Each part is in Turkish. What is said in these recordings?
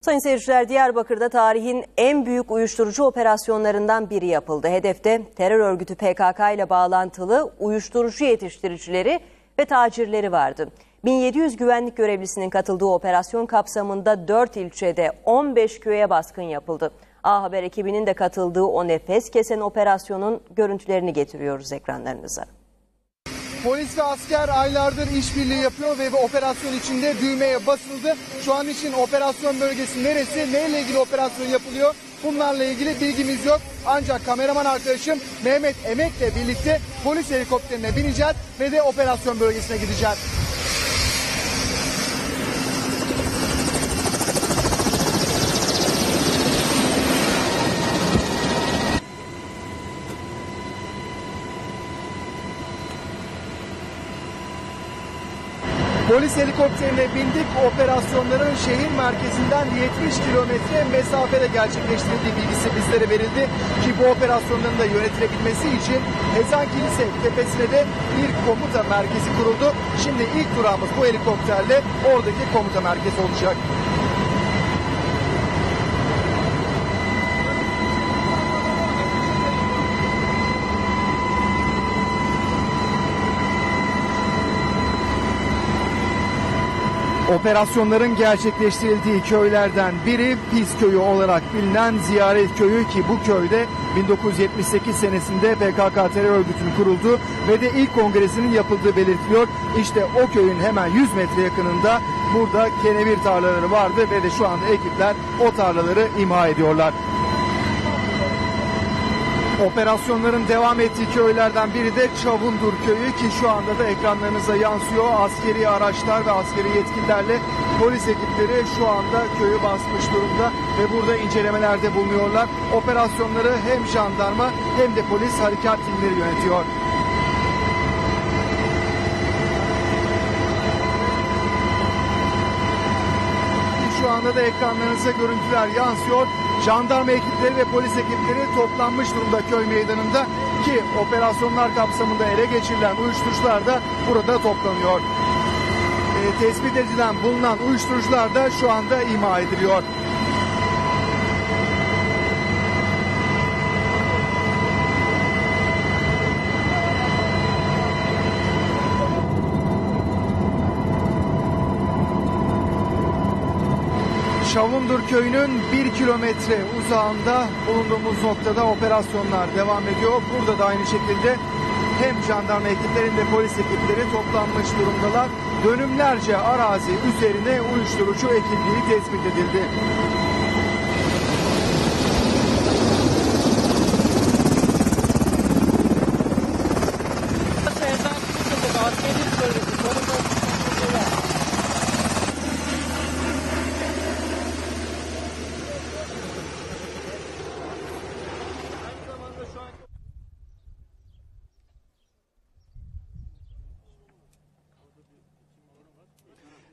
Sayın seyirciler Diyarbakır'da tarihin en büyük uyuşturucu operasyonlarından biri yapıldı. Hedefte terör örgütü PKK ile bağlantılı uyuşturucu yetiştiricileri ve tacirleri vardı. 1700 güvenlik görevlisinin katıldığı operasyon kapsamında 4 ilçede 15 köye baskın yapıldı. A Haber ekibinin de katıldığı o nefes kesen operasyonun görüntülerini getiriyoruz ekranlarınıza. Polis ve asker aylardır işbirliği yapıyor ve bu operasyon içinde düğmeye basıldı. Şu an için operasyon bölgesi neresi, neyle ilgili operasyon yapılıyor? Bunlarla ilgili bilgimiz yok. Ancak kameraman arkadaşım Mehmet Emek'le birlikte polis helikopterine bineceğiz ve de operasyon bölgesine gideceğiz. Polis helikopterine bindik. Operasyonların şehir merkezinden 70 kilometre mesafede gerçekleştirildiği bilgisi bizlere verildi. Ki bu operasyonların da yönetilebilmesi için Ezan Kilise tepesine de bir komuta merkezi kuruldu. Şimdi ilk durağımız bu helikopterle oradaki komuta merkezi olacak. Operasyonların gerçekleştirildiği köylerden biri Pis Köyü olarak bilinen Ziyaret Köyü ki bu köyde 1978 senesinde PKK terör örgütünün kurulduğu ve de ilk kongresinin yapıldığı belirtiliyor. İşte o köyün hemen 100 metre yakınında burada kenevir tarlaları vardı ve de şu anda ekipler o tarlaları imha ediyorlar. Operasyonların devam ettiği köylerden biri de Çavundur köyü ki şu anda da ekranlarınıza yansıyor. Askeri araçlar ve askeri yetkililerle polis ekipleri şu anda köyü basmış durumda ve burada incelemelerde bulunuyorlar. Operasyonları hem jandarma hem de polis harekat timleri yönetiyor. Şu anda da ekranlarınıza görüntüler yansıyor. Jandarma ekipleri ve polis ekipleri toplanmış durumda köy meydanında ki operasyonlar kapsamında ele geçirilen uyuşturucular da burada toplanıyor. E, tespit edilen bulunan uyuşturucular da şu anda imha ediliyor. Şavundur köyünün bir kilometre uzağında bulunduğumuz noktada operasyonlar devam ediyor. Burada da aynı şekilde hem jandarma ekipleri hem de polis ekipleri toplanmış durumdalar. Dönümlerce arazi üzerine uyuşturucu ekildiği tespit edildi.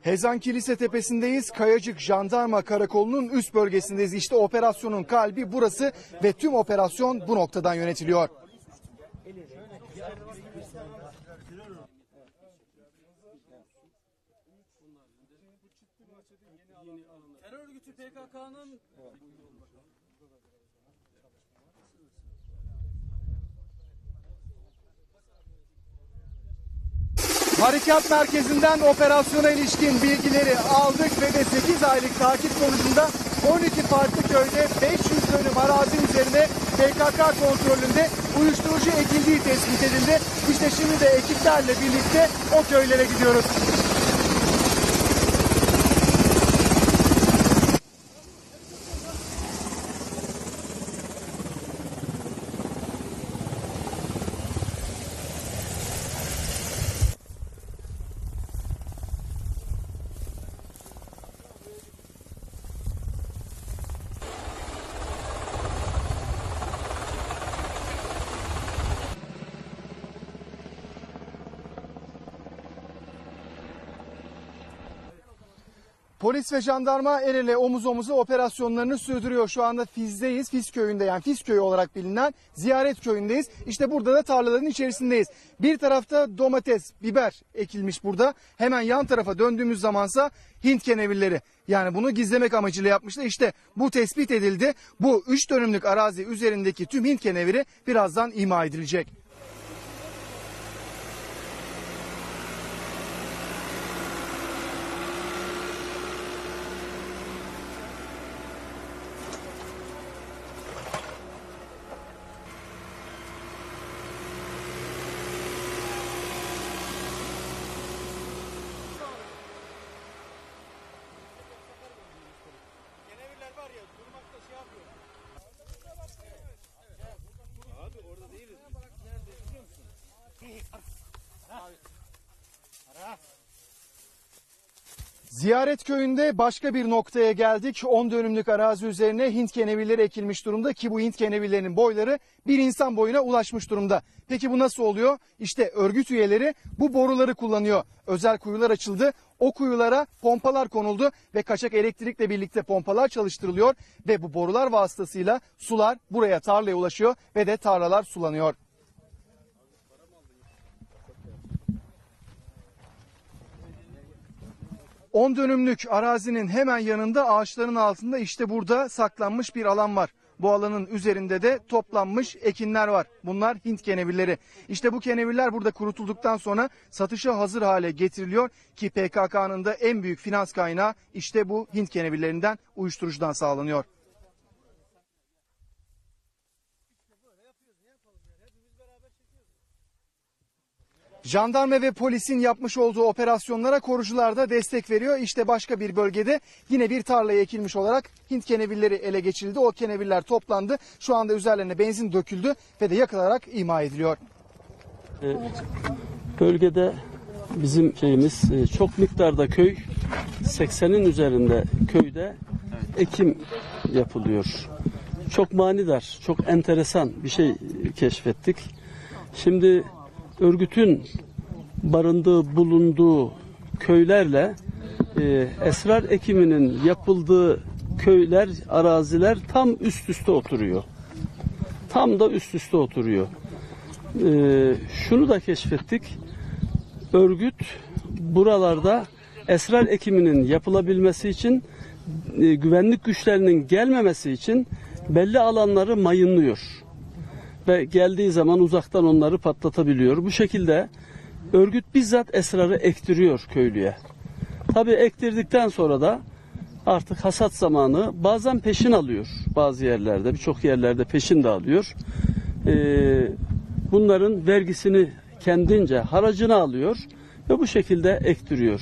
Hezan Kilise Tepesi'ndeyiz. Kayacık Jandarma Karakolu'nun üst bölgesindeyiz. İşte operasyonun kalbi burası ve tüm operasyon bu noktadan yönetiliyor. Terör örgütü PKK'nın Harekat merkezinden operasyona ilişkin bilgileri aldık ve de 8 aylık takip sonucunda 12 farklı köyde 500 dönüm arazi üzerine PKK kontrolünde uyuşturucu ekildiği tespit edildi. İşte şimdi de ekiplerle birlikte o köylere gidiyoruz. Polis ve jandarma el ele omuz omuza operasyonlarını sürdürüyor. Şu anda Fiz'deyiz. Fiz köyünde yani Fiz köyü olarak bilinen Ziyaret köyündeyiz. İşte burada da tarlaların içerisindeyiz. Bir tarafta domates, biber ekilmiş burada. Hemen yan tarafa döndüğümüz zamansa Hint kenevilleri. Yani bunu gizlemek amacıyla yapmışlar. İşte bu tespit edildi. Bu 3 dönümlük arazi üzerindeki tüm Hint keneviri birazdan ima edilecek. Abi orada değiliz. Nerede biliyor musun? Abi. Ara. Ziyaret köyünde başka bir noktaya geldik. 10 dönümlük arazi üzerine Hint kenevilleri ekilmiş durumda ki bu Hint kenevillerinin boyları bir insan boyuna ulaşmış durumda. Peki bu nasıl oluyor? İşte örgüt üyeleri bu boruları kullanıyor. Özel kuyular açıldı. O kuyulara pompalar konuldu ve kaçak elektrikle birlikte pompalar çalıştırılıyor ve bu borular vasıtasıyla sular buraya tarlaya ulaşıyor ve de tarlalar sulanıyor. On dönümlük arazinin hemen yanında ağaçların altında işte burada saklanmış bir alan var. Bu alanın üzerinde de toplanmış ekinler var. Bunlar Hint kenevilleri. İşte bu keneviler burada kurutulduktan sonra satışa hazır hale getiriliyor ki PKK'nın da en büyük finans kaynağı işte bu Hint kenevillerinden uyuşturucudan sağlanıyor. Jandarma ve polisin yapmış olduğu operasyonlara korucular da destek veriyor. İşte başka bir bölgede yine bir tarlaya ekilmiş olarak Hint kenevilleri ele geçirildi. O keneviller toplandı. Şu anda üzerlerine benzin döküldü ve de yakılarak ima ediliyor. Bölgede bizim şeyimiz e, çok miktarda köy 80'in üzerinde köyde ekim yapılıyor. Çok manidar, çok enteresan bir şey keşfettik. Şimdi örgütün barındığı, bulunduğu köylerle e, esrar ekiminin yapıldığı köyler, araziler tam üst üste oturuyor. Tam da üst üste oturuyor. Ee, şunu da keşfettik. Örgüt buralarda esrar ekiminin yapılabilmesi için e, güvenlik güçlerinin gelmemesi için belli alanları mayınlıyor. Ve geldiği zaman uzaktan onları patlatabiliyor. Bu şekilde örgüt bizzat esrarı ektiriyor köylüye. Tabii ektirdikten sonra da artık hasat zamanı bazen peşin alıyor bazı yerlerde birçok yerlerde peşin de alıyor. Ee, bunların vergisini kendince haracını alıyor ve bu şekilde ektiriyor.